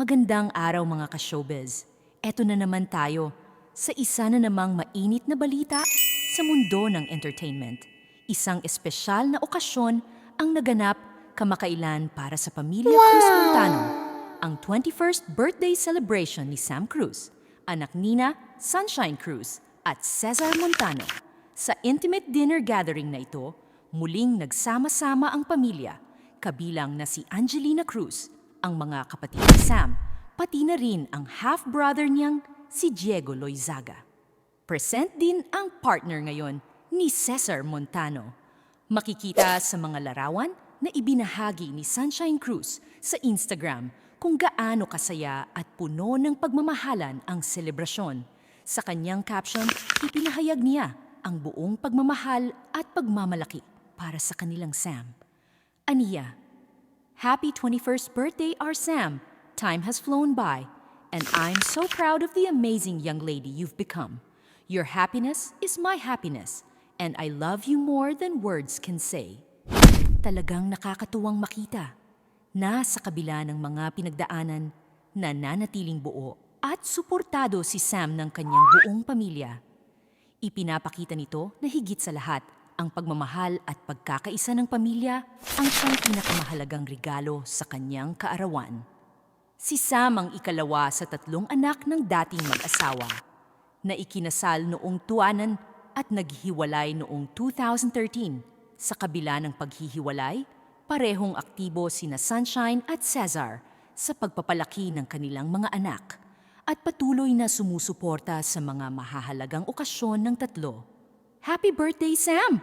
Magandang araw mga ka-showbiz. Eto na naman tayo sa isa na namang mainit na balita sa mundo ng entertainment. Isang espesyal na okasyon ang naganap kamakailan para sa pamilya Cruz Montano. Ang 21st birthday celebration ni Sam Cruz, anak nina Sunshine Cruz at Cesar Montano. Sa intimate dinner gathering na ito, muling nagsama-sama ang pamilya, kabilang na si Angelina Cruz, ang mga kapatid ni Sam, pati na rin ang half-brother niyang si Diego Loizaga. Present din ang partner ngayon ni Cesar Montano. Makikita sa mga larawan na ibinahagi ni Sunshine Cruz sa Instagram kung gaano kasaya at puno ng pagmamahalan ang selebrasyon. Sa kanyang caption, ipinahayag niya ang buong pagmamahal at pagmamalaki para sa kanilang Sam. Aniya, Happy 21st birthday, our Sam. Time has flown by, and I'm so proud of the amazing young lady you've become. Your happiness is my happiness, and I love you more than words can say. Talagang nakakatuwang makita na sa kabila ng mga pinagdaanan, nananatiling buo at suportado si Sam ng kanyang buong pamilya. Ipinapakita nito na higit sa lahat, ang pagmamahal at pagkakaisa ng pamilya ang siyang pinakamahalagang regalo sa kanyang kaarawan. Si Sam ang ikalawa sa tatlong anak ng dating mag-asawa na ikinasal noong tuwanan at naghiwalay noong 2013. Sa kabila ng paghihiwalay, parehong aktibo sina Sunshine at Cesar sa pagpapalaki ng kanilang mga anak at patuloy na sumusuporta sa mga mahahalagang okasyon ng tatlo. Happy birthday, Sam!